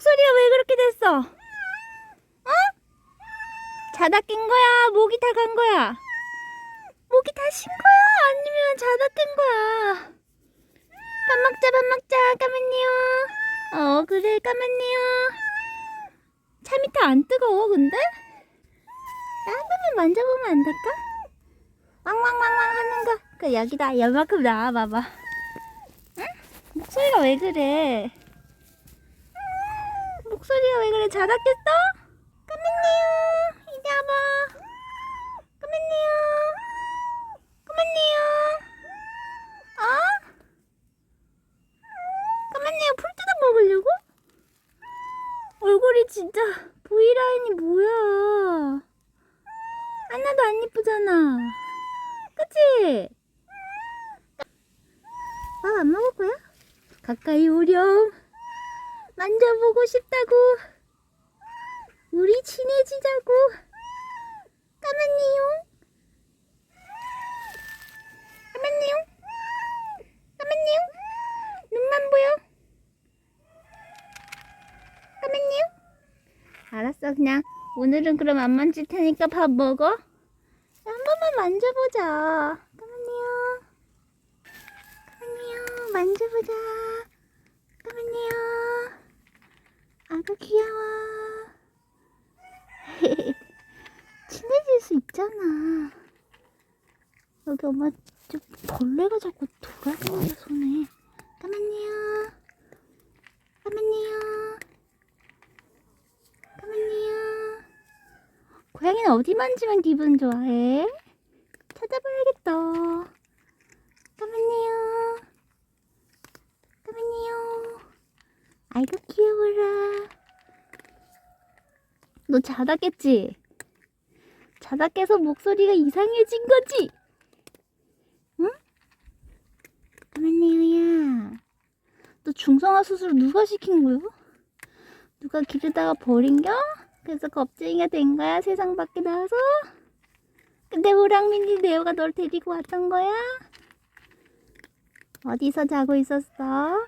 목소리가 왜 그렇게 됐어? 어? 자다 깬 거야? 목이 다 간 거야? 목이 다쉰 거야? 아니면 자다 깬 거야? 밥 먹자, 밥 먹자. 까만요. 어, 그래, 까만요. 차 밑에 안 뜨거워, 근데? 나 한 번만 만져보면 안 될까? 왕왕왕왕 하는 거. 그, 여기다. 여만큼 나와봐봐. 응? 목소리가 왜 그래? 목소리가 왜 그래? 자다 깼어? 까만요. 이리 와봐. 까만요. 까만요. 어? 까만요. 풀 뜯어 먹으려고? 얼굴이 진짜 V라인이 뭐야? 하나도 안 이쁘잖아. 그치? 밥 안 먹을 거야? 가까이 오렴. 만져보고 싶다고. 우리 친해지자고. 까만니요. 까만니요. 까만니요. 눈만 보여. 까만니요. 알았어, 그냥. 오늘은 그럼 안 만질 테니까 밥 먹어. 한 번만 만져보자. 까만니요. 까만니요. 만져보자. 까만니요. 아가 귀여워. 친해질 수 있잖아. 여기 엄마 좀 벌레가 자꾸 돌아다니는데 손에. 까만니요. 까만니요. 까만니요. 고양이는 어디 만지면 기분 좋아해? 찾아봐야겠다. 까만니요. 까만니요. 아이고 귀여워라. 너 자다 깼지? 자다 깨서 목소리가 이상해진 거지? 응? 까만니요야. 너 중성화 수술 누가 시킨 거야? 누가 기르다가 버린겨? 그래서 겁쟁이가 된 거야 세상 밖에 나와서? 근데 우랑민이 네오가 널 데리고 왔던 거야? 어디서 자고 있었어?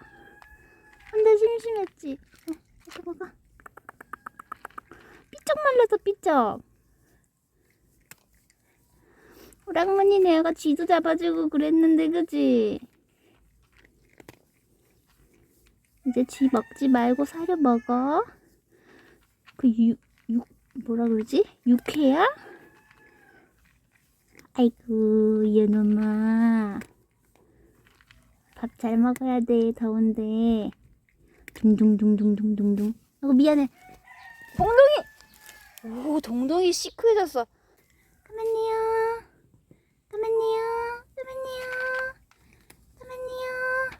근데 심심했지? 어, 이거 먹어 말라서 삐쩍 우랑민이 네오가 쥐도 잡아주고 그랬는데 그지? 이제 쥐 먹지 말고 사료 먹어. 그 육, 육, 뭐라 그러지? 육회야? 아이고, 이놈아. 밥 잘 먹어야 돼, 더운데. 둥둥둥둥둥둥둥. 아이고, 미안해. 동동이! 오, 동동이 시크해졌어. 가만히요. 가만히요. 가만히요. 가만히요.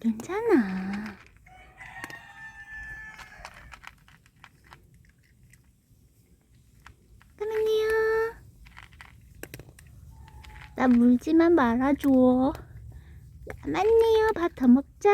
괜찮아. 까만이요. 나 물지만 말아줘. 까만이요. 밥 더 먹자.